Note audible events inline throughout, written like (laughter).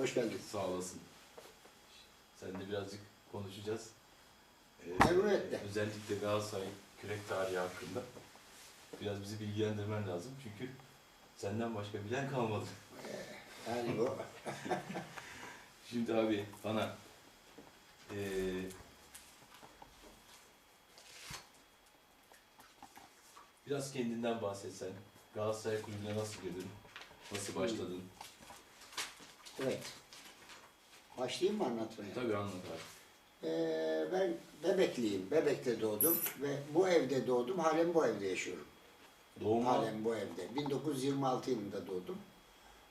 Hoş geldin. Sağ olasın. Seninle birazcık konuşacağız. Ee, Elbette. özellikle Galatasaray kürek tarihi hakkında. Biraz bizi bilgilendirmen lazım çünkü senden başka bilen kalmadı. Yani bu (laughs) Şimdi abi bana ee, biraz kendinden bahsetsen. Galatasaray kulübüne nasıl girdin? Nasıl başladın? Evet. Başlayayım mı anlatmaya? Tabii anlat abi. Ee, ben Bebekliyim. Bebek'te doğdum ve bu evde doğdum. Halen bu evde yaşıyorum. Doğum Halen bu evde. 1926 yılında doğdum.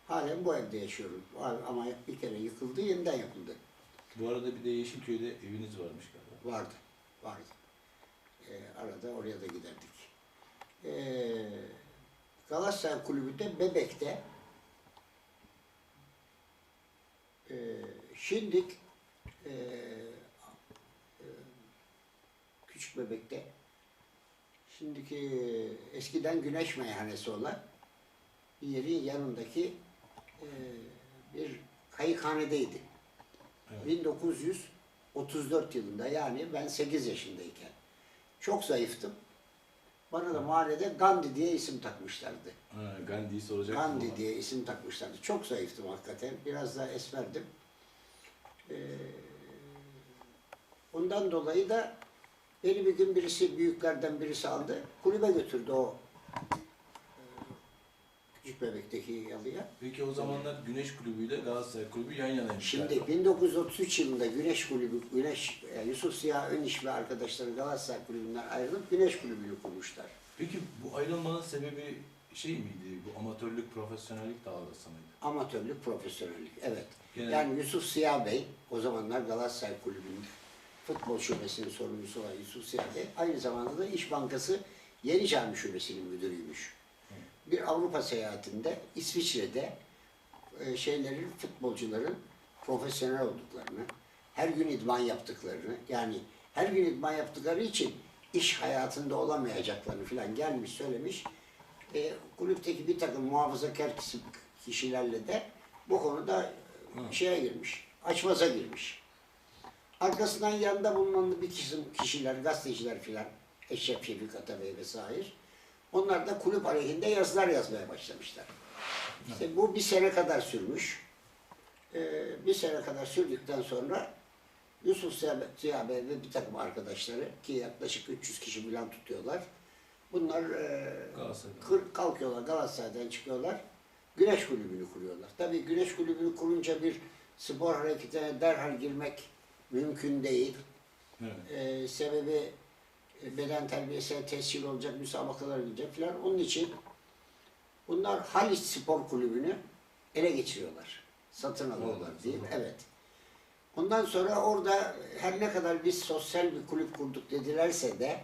Halen bu evde yaşıyorum. Ama bir kere yıkıldı, yeniden yapıldı. Bu arada bir de Yeşilköy'de eviniz varmış galiba. Vardı, vardı. Ee, arada oraya da giderdik. Ee, Galatasaray Kulübü de Bebek'te ee, şimdik ee, ee, küçük Bebek'te şimdiki eskiden Güneş Meyhanesi olan yerin yanındaki ee, bir kayıkhanedeydi. Evet. 1934 yılında yani ben 8 yaşındayken. Çok zayıftım. Bana da mahallede Gandhi diye isim takmışlardı. Ha, Gandhi'yi soracaktım Gandhi ama. diye isim takmışlardı. Çok zayıftım hakikaten. Biraz daha esmerdim. Ee, ondan dolayı da beni bir gün birisi, büyüklerden birisi aldı. Kulübe götürdü o küçük bebekteki yalıya. Peki o zamanlar Güneş Kulübü ile Galatasaray Kulübü yan yanaymış Şimdi galiba. 1933 yılında Güneş Kulübü, Güneş e, Yusuf Ziya Öniş ve arkadaşları Galatasaray Kulübü'nden ayrılıp Güneş Kulübü'nü kurmuşlar. Peki bu ayrılmanın sebebi şey miydi? Bu amatörlük, profesyonellik davası mıydı? Amatörlük, profesyonellik. Evet. Genel- Yani Yusuf Ziya Bey, o zamanlar Galatasaray Kulübü'nde futbol şubesinin sorumlusu olan Yusuf Ziya Bey, aynı zamanda da İş Bankası Yeni Cami Şubesi'nin müdürüymüş. Bir Avrupa seyahatinde İsviçre'de e, şeylerin, futbolcuların profesyonel olduklarını, her gün idman yaptıklarını, yani her gün idman yaptıkları için iş hayatında olamayacaklarını falan gelmiş söylemiş. E, kulüpteki bir takım muhafazakar kişi- kişilerle de bu konuda e, şeye girmiş, açmaza girmiş. Arkasından yanında bulunan bir kısım kişiler, gazeteciler filan, Eşref Şefik Atabey vesaire. Onlar da kulüp aleyhinde yazılar yazmaya başlamışlar. İşte bu bir sene kadar sürmüş. Ee, bir sene kadar sürdükten sonra Yusuf Ziya Bey ve bir takım arkadaşları ki yaklaşık 300 kişi falan tutuyorlar. Bunlar e, kır- kalkıyorlar Galatasaray'dan çıkıyorlar. Güneş kulübünü kuruyorlar. Tabii güneş kulübünü kurunca bir spor hareketine derhal girmek mümkün değil. Evet. Ee, sebebi beden terbiyesine tescil olacak, müsabakalar gidecek filan. Onun için bunlar Haliç Spor Kulübü'nü ele geçiriyorlar. Satın alıyorlar Evet, diyeyim. evet. Ondan sonra orada her ne kadar biz sosyal bir kulüp kurduk dedilerse de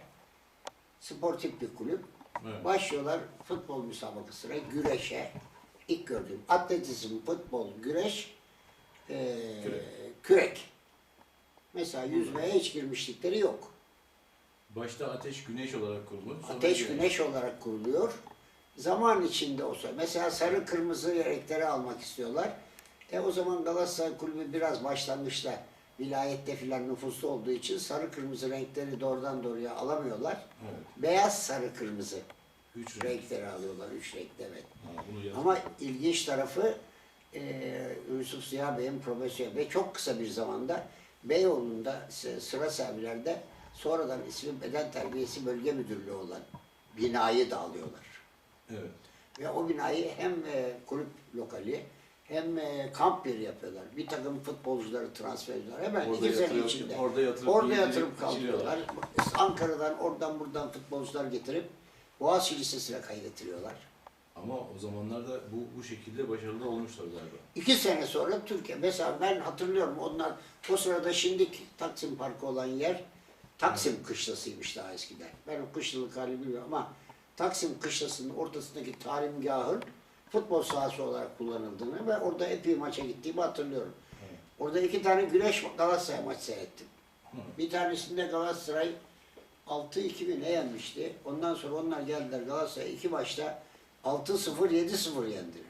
sportif bir kulüp. Evet. Başlıyorlar futbol müsabakasına, güreşe. İlk gördüğüm atletizm, futbol, güreş, eee, Kürek. kürek. Mesela yüzmeye hiç girmişlikleri yok. Başta Ateş Güneş olarak kurulmuş. sonra Ateş Güneş. güneş olarak kuruluyor. Zaman içinde olsa mesela sarı kırmızı renkleri almak istiyorlar. E o zaman Galatasaray Kulübü biraz başlangıçta vilayette filan nüfuslu olduğu için sarı kırmızı renkleri doğrudan doğruya alamıyorlar. Evet. Beyaz sarı kırmızı Üç renk. renkleri alıyorlar. Üç renkte evet. Ha, bunu yaz. Ama ilginç tarafı e, Yusuf Ziya Bey'in profesör Bey çok kısa bir zamanda Beyoğlu'nda sı- sıra servilerde sonradan ismi Beden Terbiyesi Bölge Müdürlüğü olan binayı da alıyorlar. Evet. Ve o binayı hem e, kulüp lokali hem e, kamp yeri yapıyorlar. Bir takım futbolcuları transfer ediyorlar. Hemen Orada iki sene içinde. orada yatırıp orada yatırıp kalkıyorlar. Ankara'dan oradan buradan futbolcular getirip Boğaziçi Lisesi'ne kaydettiriyorlar. Ama o zamanlarda bu bu şekilde başarılı olmuşlar galiba. İki sene sonra Türkiye, mesela ben hatırlıyorum onlar o sırada şimdiki Taksim Parkı olan yer Taksim Kışlası'ymış daha eskiden. Ben o kışlalık hali bilmiyorum ama Taksim Kışlası'nın ortasındaki talimgahın futbol sahası olarak kullanıldığını ve orada epey maça gittiğimi hatırlıyorum. Evet. Orada iki tane Güneş Galatasaray maçı seyrettim. Hı. Bir tanesinde Galatasaray 6-2 mi ne yenmişti. Ondan sonra onlar geldiler Galatasaray iki maçta 6-0 7-0 yendirir.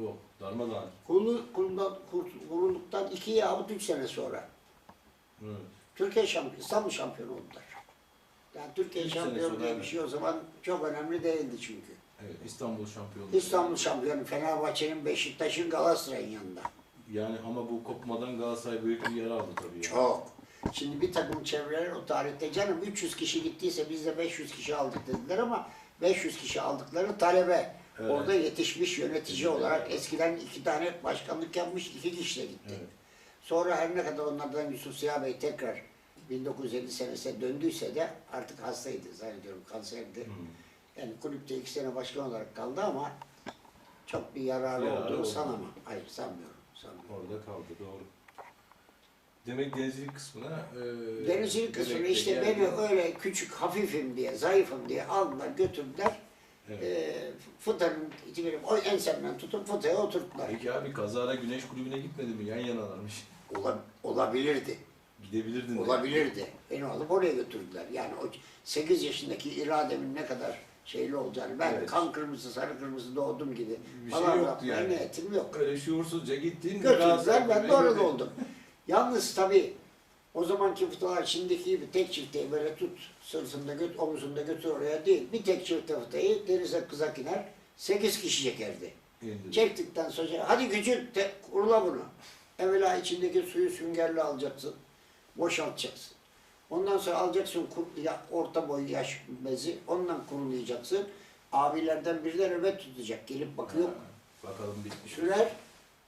Oh, darmadağın. Kurulu, kuruldan, kur- kurulduktan iki yahut üç sene sonra Evet. Türkiye şampiyon, İstanbul şampiyonu oldular. Yani Türkiye Üç şampiyonu diye bir şey o zaman çok önemli değildi çünkü. Evet, İstanbul şampiyonu. İstanbul şampiyonu Fenerbahçe'nin, Beşiktaş'ın, Galatasaray'ın yanında. Yani ama bu kopmadan Galatasaray büyük bir yer aldı tabii. ya. Çok. Şimdi bir takım çevreler o tarihte canım 300 kişi gittiyse biz de 500 kişi aldık dediler ama 500 kişi aldıkları talebe. Evet. Orada yetişmiş yönetici Evet. olarak eskiden iki tane başkanlık yapmış iki kişi de gitti. Evet. Sonra her ne kadar onlardan Yusuf Siyah Bey tekrar 1950 senesine döndüyse de artık hastaydı zannediyorum kanserdi. Hmm. Yani kulüpte iki sene başkan olarak kaldı ama çok bir yararı, Yararı olduğunu oldu. sanamam. Hayır sanmıyorum. sanmıyorum. Orada kaldı doğru. Demek denizcilik kısmına e, Denizcilik kısmını işte beni öyle küçük, hafifim diye, zayıfım diye aldılar, götürdüler. Evet. Ee, fıtanın, içi benim o ensemden tutup fıtaya oturttular. Peki abi kazara güneş kulübüne gitmedi mi? Yan yanalarmış. Ola- olabilirdi, Gidebilirdin de. olabilirdi. Beni alıp oraya götürdüler. Yani o 8 yaşındaki irademin ne kadar şeyli olacağını, ben Evet. kan kırmızı, sarı kırmızı doğdum gibi Bir şey falan yoktu yapmaya yani. niyetim yok. Öyle şuursuzca gittin. Götürdüler, ben de orada oldum. Yalnız tabii o zamanki fıtalar şimdiki gibi tek çifteyi böyle tut, sırtında göt, omuzunda götür oraya değil. Bir tek çifte fıtayı denize kızak iner, sekiz kişi çekerdi. Çektikten sonra hadi gücün te, kurula bunu. Evvela içindeki suyu süngerle alacaksın, boşaltacaksın. Ondan sonra alacaksın orta boy yaş bezi, ondan kurulayacaksın. Abilerden biri de nöbet tutacak, gelip bakıyor, Ha, Bakalım bitmiş. sürer,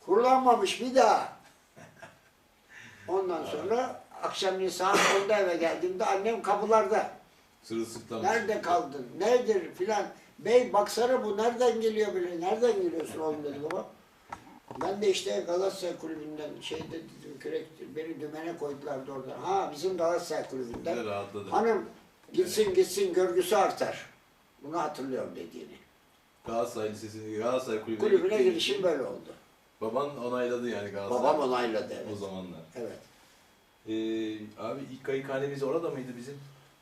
kurulanmamış bir daha. Ondan sonra akşamleyin saat 10'da eve geldiğimde annem kapılarda. Sırılsıklamış. Nerede kaldın? Nedir filan. Bey baksana bu nereden geliyor böyle? Nereden geliyorsun oğlum dedi baba. Ben de işte Galatasaray kulübünden şeyde dedim, kürek beni dümene koydulardı orada. Ha bizim Galatasaray kulübünden. Güzel rahatladı. Hanım gitsin gitsin görgüsü artar. Bunu hatırlıyorum dediğini. Galatasaray Lisesi'ne, Galatasaray kulübüne, Kulübüne girişim böyle oldu. Baban onayladı yani Galatasaray. Babam onayladı O evet. zamanlar. evet. Ee, abi ilk kayıkhanemiz orada mıydı bizim?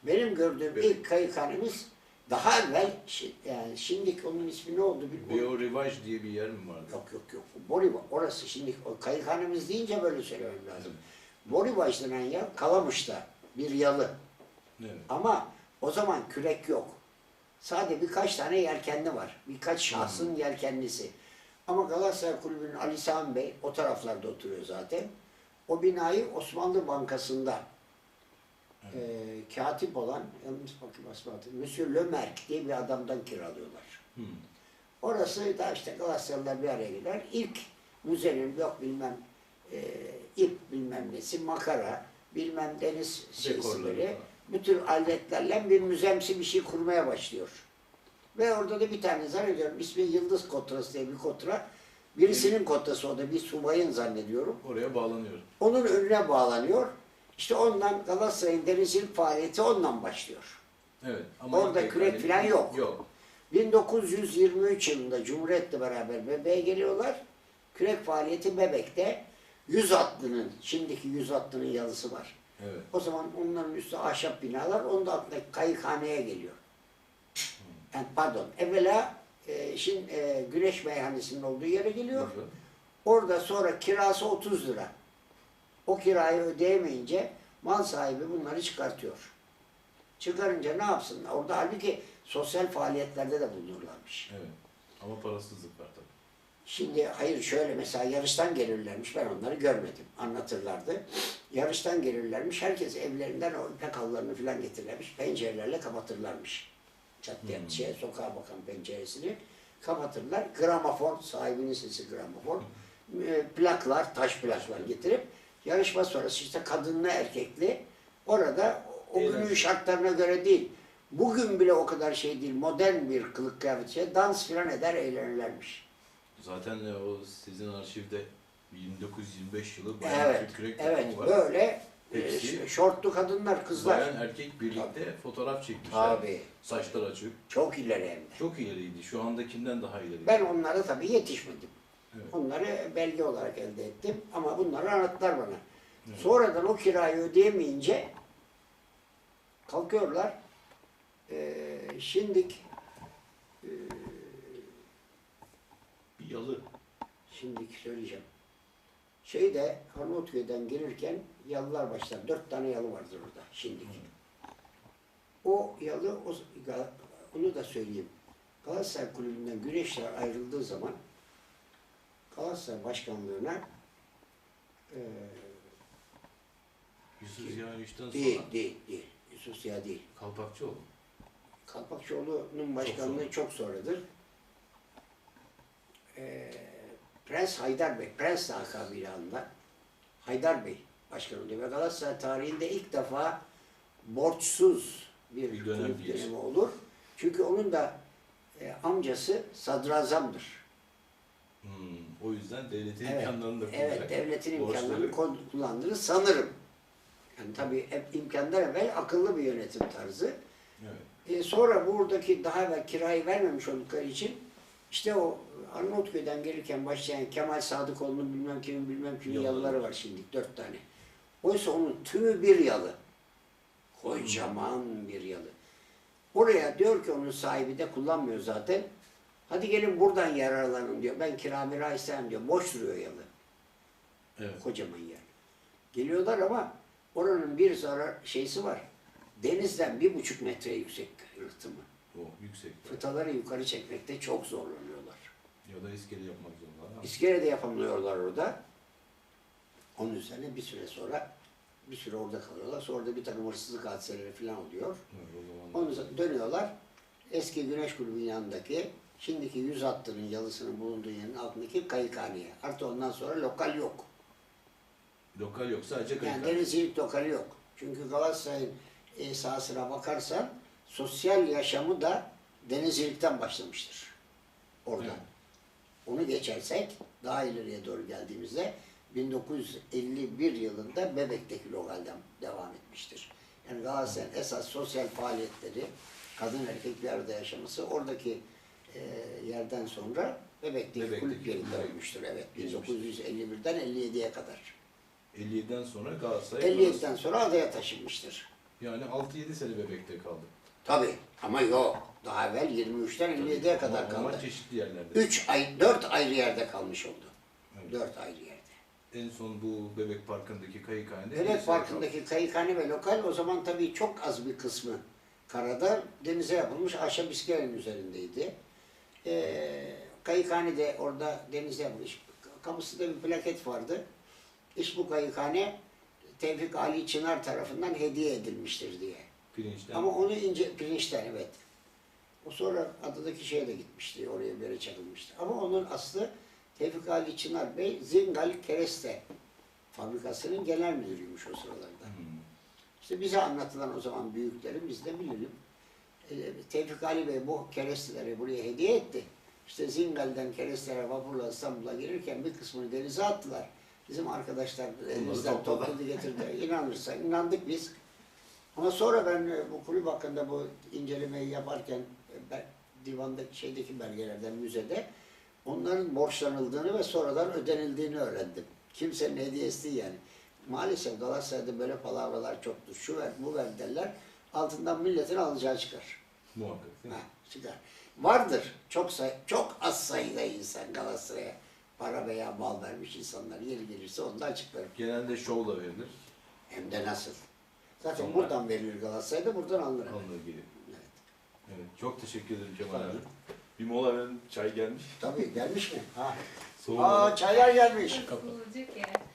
Benim gördüğüm Evet. ilk kayıkhanemiz daha evvel, şi- yani şimdiki onun ismi ne oldu bilmiyorum. Beo Rivaj diye bir yer mi vardı? Yok yok yok. Boriva. Orası şimdi o kayıkhanemiz deyince böyle söylemem lazım. Boribaj denen yer Kalamış'ta bir yalı. Evet. Ama o zaman kürek yok. Sadece birkaç tane yelkenli var. Birkaç şahsın yelkenlisi. Ama Galatasaray Kulübü'nün Ali Sami Bey o taraflarda oturuyor zaten. O binayı Osmanlı Bankası'nda e, katip olan, yanlış bakayım asmadı, Monsieur Lömerk diye bir adamdan kiralıyorlar. Hmm. Orası da işte Galatasaraylılar bir araya gider. İlk müzenin yok bilmem e, ip bilmem nesi, makara, bilmem deniz şeysi Dekorları böyle. falan. Bütün aletlerle bir müzemsi bir şey kurmaya başlıyor. Ve orada da bir tane zannediyorum ismi Yıldız Kotrası diye bir kotra. Birisinin kotrası o da bir subayın zannediyorum. Oraya bağlanıyor. Onun önüne bağlanıyor. İşte ondan Galatasaray'ın denizcilik faaliyeti ondan başlıyor. Evet. Orada ilk kürek kayıkhane- falan yok. Yok. 1923 yılında Cumhuriyet'le beraber Bebek'e geliyorlar. Kürek faaliyeti Bebek'te 100 atlının, şimdiki 100 atlının yalısı var. Evet. O zaman onların üstü ahşap binalar, onun da altındaki kayıkhaneye geliyor. Yani pardon, evvela e, şimdi e, Güneş Meyhanesi'nin olduğu yere geliyor. Güzel. Orada sonra kirası 30 lira. O kirayı ödeyemeyince mal sahibi bunları çıkartıyor. Çıkarınca ne yapsın? Orada halbuki sosyal faaliyetlerde de bulunurlarmış. Evet. Ama parasızlık var tabii. Şimdi hayır şöyle mesela yarıştan gelirlermiş. Ben onları görmedim. Anlatırlardı. Yarıştan gelirlermiş. Herkes evlerinden o ipek halılarını falan getirirlermiş. Pencerelerle kapatırlarmış. Çatıya, Hmm. şeye, sokağa bakan penceresini kapatırlar. Gramofon, sahibinin sesi gramofon. E, plaklar, taş plaklar getirip yarışma sonrası işte kadınlı erkekli orada o günün Eğlence. şartlarına göre değil. Bugün bile o kadar şey değil. Modern bir kılık kıyafet şey. Dans filan eder eğlenirlermiş. Zaten e, o sizin arşivde 1925 yılı bayan Evet, Türk kürek evet takımı var. böyle e, Hepsi- ş- şortlu kadınlar, kızlar. Bayan erkek birlikte fotoğraf çekmişler. Abi Saçlar açık. çok ileri hem de. Çok ileriydi. Şu andakinden daha ileriydi. Ben onlara tabii yetişmedim. Evet. Onları belge olarak elde ettim ama bunları anlattılar bana. Evet. Sonradan o kirayı ödeyemeyince kalkıyorlar. E, şimdik e, Bir yalı. şimdi söyleyeceğim. Şeyde Arnavutköy'den gelirken yalılar başlar. Dört tane yalı vardır orada şimdiki. O yalı, o, onu da söyleyeyim. Galatasaray Kulübü'nden Güneşler ayrıldığı zaman Galatasaray Başkanlığı'na eee Yusuf Ziya Üç'ten sonra değil, değil, değil. Yusuf Ziya değil. Kalpakçıoğlu. Kalpakçıoğlu'nun başkanlığı çok sonradır. Ee, Prens Haydar Bey, Prens lakabıyla anılan Haydar Bey başkan oluyor. Ve Galatasaray tarihinde ilk defa borçsuz bir, Bir dönem dönemi olur. Çünkü onun da e, amcası sadrazamdır. Hmm, o yüzden devletin Evet, imkanlarını da Evet, kullanacak. devletin Borçları- imkanlarını kullandığını sanırım. Yani tabii hep imkanlar evvel akıllı bir yönetim tarzı. Evet. E, sonra buradaki daha evvel kirayı vermemiş oldukları için işte o Arnavutköy'den gelirken başlayan Kemal Sadıkoğlu'nun bilmem kimin bilmem kimin Yalıları yalıları var şimdi dört tane. Oysa onun tümü bir yalı. Kocaman bir yalı. Oraya diyor ki onun sahibi de kullanmıyor zaten. Hadi gelin buradan yararlanın diyor. Ben kira mira istemem diyor. Boş duruyor yalı. Evet. Kocaman yer. Geliyorlar ama oranın bir zarar şeysi var. Denizden bir buçuk metre yüksek rıhtımı. O yüksek. Fıtaları yukarı çekmekte çok zorlanıyorlar. Ya da iskele yapmak zorunda. İskele de yapamıyorlar orada. Onun üzerine bir süre sonra bir süre orada kalıyorlar. Sonra da bir takım hırsızlık hadiseleri falan oluyor. Evet, o zaman Ondan sonra dönüyorlar. Eski Güneş Kulübü'nün yanındaki, şimdiki yüz hattının yalısının bulunduğu yerin altındaki kayıkhaneye. Artı ondan sonra lokal yok. lokal yok sadece. Yani denizcilik lokali yok. Çünkü Galatasaray'ın e, sahasına bakarsan sosyal yaşamı da denizcilikten başlamıştır. Orada. Evet. Onu geçersek daha ileriye doğru geldiğimizde 1951 yılında Bebek'teki lokalden devam etmiştir. Yani Galatasaray'ın esas sosyal faaliyetleri kadın erkek bir arada yaşaması oradaki e, yerden sonra Bebek'teki, Bebek'teki kulüp yerinde. Evet. geçmiştir. 1951'den 57'ye kadar. 57'den sonra Galatasaray 57'den sonra adaya taşınmıştır. yani 6-7 sene bebekte kaldı. Tabii ama yok. Daha evvel 23'ten 57'ye kadar Ama- ama kaldı. çeşitli yerlerde. 3 ay, 4 ayrı yerde kalmış oldu. Evet. 4 ayrı yerde. En son bu Bebek Parkı'ndaki kayıkhanede. Bebek Parkı'ndaki kayıkhane ve lokal o zaman tabii çok az bir kısmı karada denize yapılmış ahşap iskelenin üzerindeydi. Ee, kayıkhane de orada denize yapılmış. Kapısında bir plaket vardı. İş bu kayıkhane Tevfik Ali Çınar tarafından hediye edilmiştir diye. Pirinçten. Ama onu ince pirinçten evet. O sonra adadaki şeye de gitmişti. Oraya yere çakılmıştı. Ama onun aslı Tevfik Ali Çınar Bey Zingal Kereste fabrikasının genel müdürüymüş o sıralarda. Hmm. İşte bize anlatılan o zaman büyüklerin biz de bilelim. Tevfik Ali Bey bu keresteleri buraya hediye etti. İşte Zingal'den kerestelere vapurla İstanbul'a gelirken bir kısmını denize attılar. Bizim arkadaşlar elimizden topladı. getirdi. İnanırsa inandık biz. Ama sonra ben e, bu kulüp hakkında bu incelemeyi yaparken e, ben divandaki şeydeki belgelerden müzede onların borçlanıldığını ve sonradan ödenildiğini öğrendim. Kimsenin hediyesi yani. Maalesef Galatasaray'da böyle palavralar çoktur. Şu ver, bu ver derler. Altından milletin alacağı çıkar. Muhakkak değil Ha, mi? çıkar. Vardır. Çok say çok az sayıda insan Galatasaray'a para veya mal vermiş insanlar. Yeri gelirse onu da açıklarım. Genelde şovla verilir. Hem de nasıl. Zaten Sonra- buradan verilir Galatasaray'da, buradan alınır. Alınır gibi. Evet. Evet. Çok teşekkür ederim Tabii. abi. Bir mola verin. Çay gelmiş. Tabii gelmiş mi? Ha. Soğuk. Aa çaylar gelmiş. Soğuyacak yani.